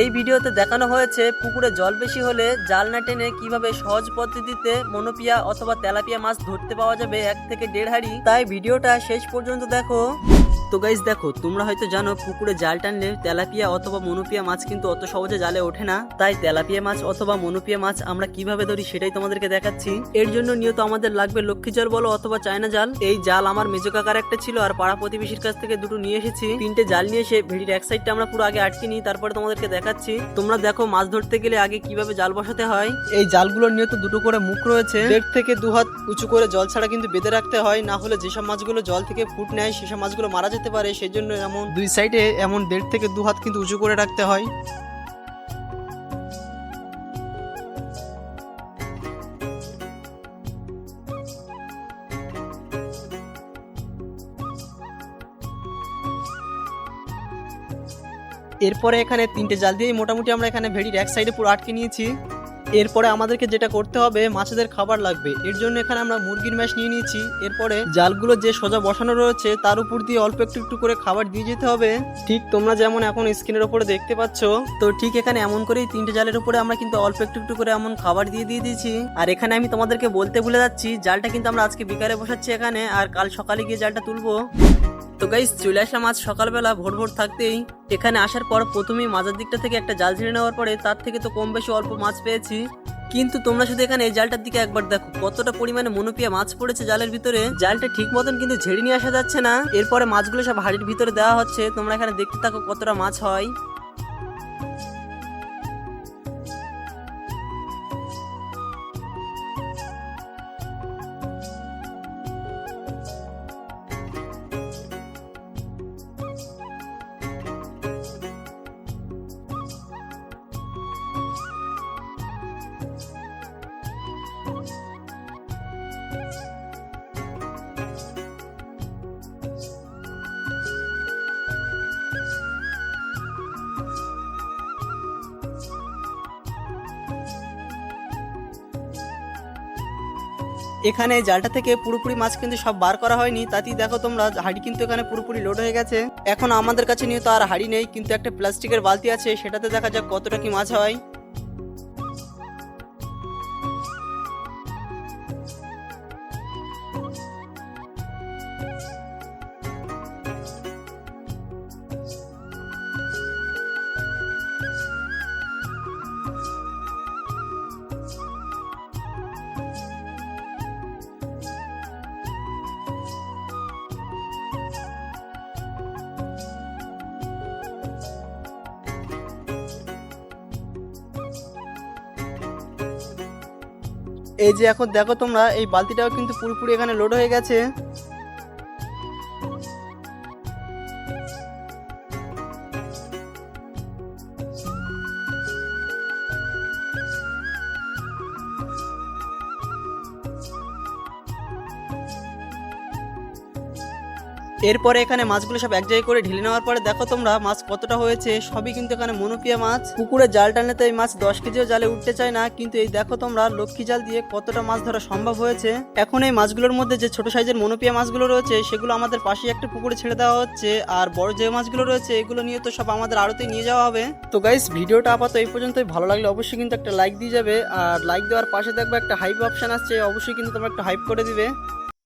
এই ভিডিওতে দেখানো হয়েছে পুকুরে জল বেশি হলে জাল না টেনে কীভাবে সহজ পদ্ধতিতে মনোপিয়া অথবা তেলাপিয়া মাছ ধরতে পাওয়া যাবে এক থেকে দেড় হাড়ি। তাই ভিডিওটা শেষ পর্যন্ত দেখো। তো গাইজ দেখো, তোমরা হয়তো জানো, পুকুরে জাল টানলে তেলাপিয়া অথবা মনোপিয়া মাছ কিন্তু অত সহজে জালে ওঠে না। তাই তেলাপিয়া মাছ অথবা মনোপিয়া মাছ আমরা কীভাবে ধরি সেটাই তোমাদেরকে দেখাচ্ছি। এর জন্য নিয়ত আমাদের লাগবে লক্ষ্মী জাল বলো অথবা চায়না জাল। এই জাল আমার মেজো কাকার একটা ছিল আর পাড়া প্রতিবেশীর কাছ থেকে দুটো নিয়ে এসেছি। তিনটে জাল নিয়ে এসে ভিড়ির এক সাইডটা আমরা পুরো আগে আটকে নিই, তারপরে তোমাদেরকে দেখাচ্ছি। তোমরা দেখো মাছ ধরতে গেলে আগে কীভাবে জাল বসাতে হয়। এই জালগুলোর নিয়ত দুটো করে মুখ রয়েছে। দেড় থেকে দু হাত উঁচু করে জল ছাড়া কিন্তু বেঁধে রাখতে হয়। না হলে যেসব মাছগুলো জল থেকে ফুট নেয়, সেসব মাছগুলো মারা যেতে পারে সেই জন্য এমন দুই সাইডে এমন দেড় থেকে দু হাত কিন্তু উঁচু করে রাখতে হয়। এরপরে এখানে তিনটে জাল দিয়েই মোটামুটি আমরা এখানে ভেড়ির এক সাইডে পুরো আটকে নিয়েছি। এরপরে আমাদেরকে যেটা করতে হবে, মাছেদের খাবার লাগবে। এর জন্য এখানে আমরা মুরগির ম্যাশ নিয়ে নিয়েছি। এরপরে জালগুলো যে সোজা বসানো রয়েছে, তার উপর দিয়ে অল্প একটু একটু করে খাবার দিয়ে যেতে হবে। ঠিক তোমরা যেমন এখন স্ক্রিনের উপরে দেখতে পাচ্ছ, তো ঠিক এখানে এমন করেই তিনটে জালের উপরে আমরা কিন্তু অল্প একটু একটু করে এমন খাবার দিয়ে দিয়ে দিয়েছি। আর এখানে আমি তোমাদেরকে বলতে ভুলে যাচ্ছি, জালটা কিন্তু আমরা আজকে বিকালে বসাচ্ছি এখানে, আর কাল সকালে গিয়ে জালটা তুলবো। তো গাইস চলে আসলাম আজ সকালবেলা ভোর ভোর থাকতেই। এখানে আসার পর প্রথমেই মাজার দিকটা থেকে একটা জাল ছেড়ে নেওয়ার পরে তার থেকে তো কম বেশি অল্প মাছ পেয়েছি। কিন্তু তোমরা শুধু এখানে এই জালটার দিকে একবার দেখো, কতটা পরিমাণে মনোপিয়া মাছ পড়েছে জালের ভিতরে। জালটা ঠিক মতন কিন্তু ঝেড়ে নিয়ে আসা যাচ্ছে না। এরপরে মাছগুলো সব হাড়ির ভিতরে দেওয়া হচ্ছে। তোমরা এখানে দেখতে থাকো কতটা মাছ হয়। এখানে জালটা থেকে পুরোপুরি মাছ কিন্তু সব বার করা হয়নি। তাতেই দেখো তোমরা, হাড়ি কিন্তু এখানে পুরোপুরি লোড হয়ে গেছে। এখন আমাদের কাছে নিয়ে তো আর হাড়ি নেই, কিন্তু একটা প্লাস্টিকের বালতি আছে, সেটাতে দেখা যাক কতটা কি মাছ হয়। এই যে এখন দেখো তোমরা এই বালতিটাও কিন্তু পুরোপুরি এখানে লোড হয়ে গেছে। এরপরে এখানে মাছগুলো সব এক জায়গায় করে ঢেলে নেওয়ার পরে দেখো তোমরা মাছ কতটা হয়েছে, সবই কিন্তু এখানে মনোপিয়া মাছ। পুকুরে জাল টানলে তো এই মাছ দশ কেজিও জালে উঠতে চায় না, কিন্তু এই দেখো তোমরা লক্ষ্মী জাল দিয়ে কতটা মাছ ধরা সম্ভব হয়েছে। এখন এই মাছগুলোর মধ্যে যে ছোট সাইজের মনোপিয়া মাছগুলো রয়েছে, সেগুলো আমাদের পাশে একটা পুকুরে ছেড়ে দেওয়া হচ্ছে, আর বড় যে মাছগুলো রয়েছে, এগুলো নিয়ে তো সব আমাদের আড়তে নিয়ে যাওয়া হবে। তো গাইস ভিডিওটা আপাতত এই পর্যন্তই, ভালো লাগলে অবশ্যই কিন্তু একটা লাইক দিয়ে যাবে, আর লাইক দেওয়ার পাশে দেখবে একটা হাইপ অপশন আসছে, অবশ্যই কিন্তু তোমরা একটা হাইপ করে দিবে।